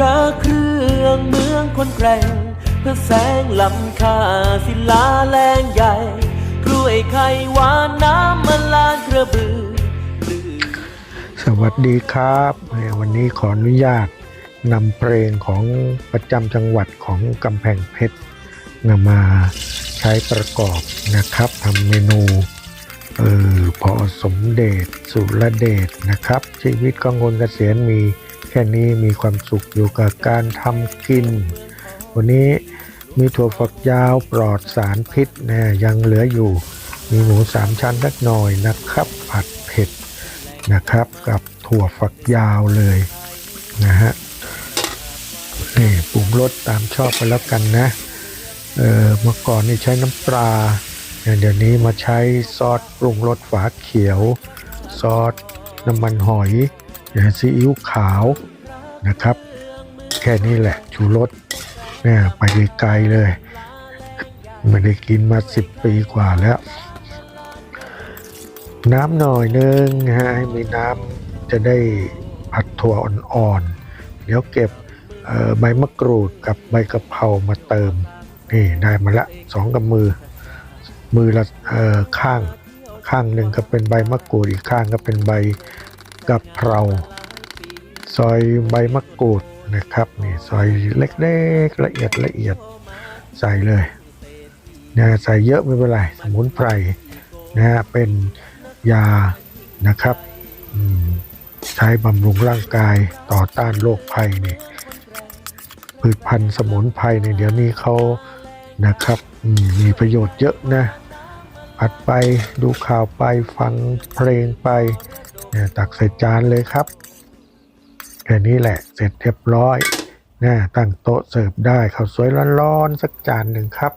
พระเครื่องเมืองคนแกร่งเพื่อแสงลำค่าศิลาแรงใหญ่กล้วยไข่หวานน้ำมันลานกระบือ สวัสดีครับวันนี้ขออนุญาตนำเพลงของประจำจังหวัดของกำแพงเพชรนำมาใช้ประกอบนะครับทำเมนูเออพอสมเด็จสุรเดชนะครับ ชีวิตของคนเกษียณมี ค่นี้มีความสุขอยู่กับการทำกิน วันนี้มีถั่วฝักยาวปลอดสารพิษนะยังเหลืออยู่ มีหมูสามชั้นสักหน่อยนะครับ ผัดเผ็ดนะครับ กับถั่วฝักยาวเลยนะฮะนี่ปรุงรสตามชอบไปแล้วกันนะเออเมื่อก่อนนี่ใช้น้ำปลาเดี๋ยวนี้มาใช้ซอสปรุงรสฝาเขียว ซอสน้ำมันหอย นี่ยซีอิ๊วขาวนะครับ แค่นี้แหละชูรสเนี่ยไปไกลๆเลยไม่ได้กินมาสิบปีกว่าแล้ว น้ำหน่อยนึงฮะให้มีน้ำจะได้ผัดถั่วอ่อนๆเดี๋ยวเก็บใบมะกรูดกับใบกะเพรามาเติมนี่ได้มาละสองกับมือ มือละข้างข้างหนึ่งก็เป็นใบมะกรูดอีกข้างก็เป็นใบ กะเพราซอยใบมะกรูดนะครับนี่ซอยเล็กๆละเอียดละเอียดใส่เลยนะใส่เยอะไม่เป็นไรสมุนไพรนะฮะเป็นยานะครับใช้บำรุงร่างกายต่อต้านโรคภัยนี่พืชพันธุ์สมุนไพรในเดี๋ยวนี้เขานะครับมมีประโยชน์เยอะนะผัดไปดูข่าวไปฟังเพลงไป เนี่ยตักใส่จานเลยครับ แค่นี้แหละเสร็จเรียบร้อยนะตั้งโต๊ะเสิร์ฟได้ข้าวสวยร้อนๆสักจานหนึ่งครับ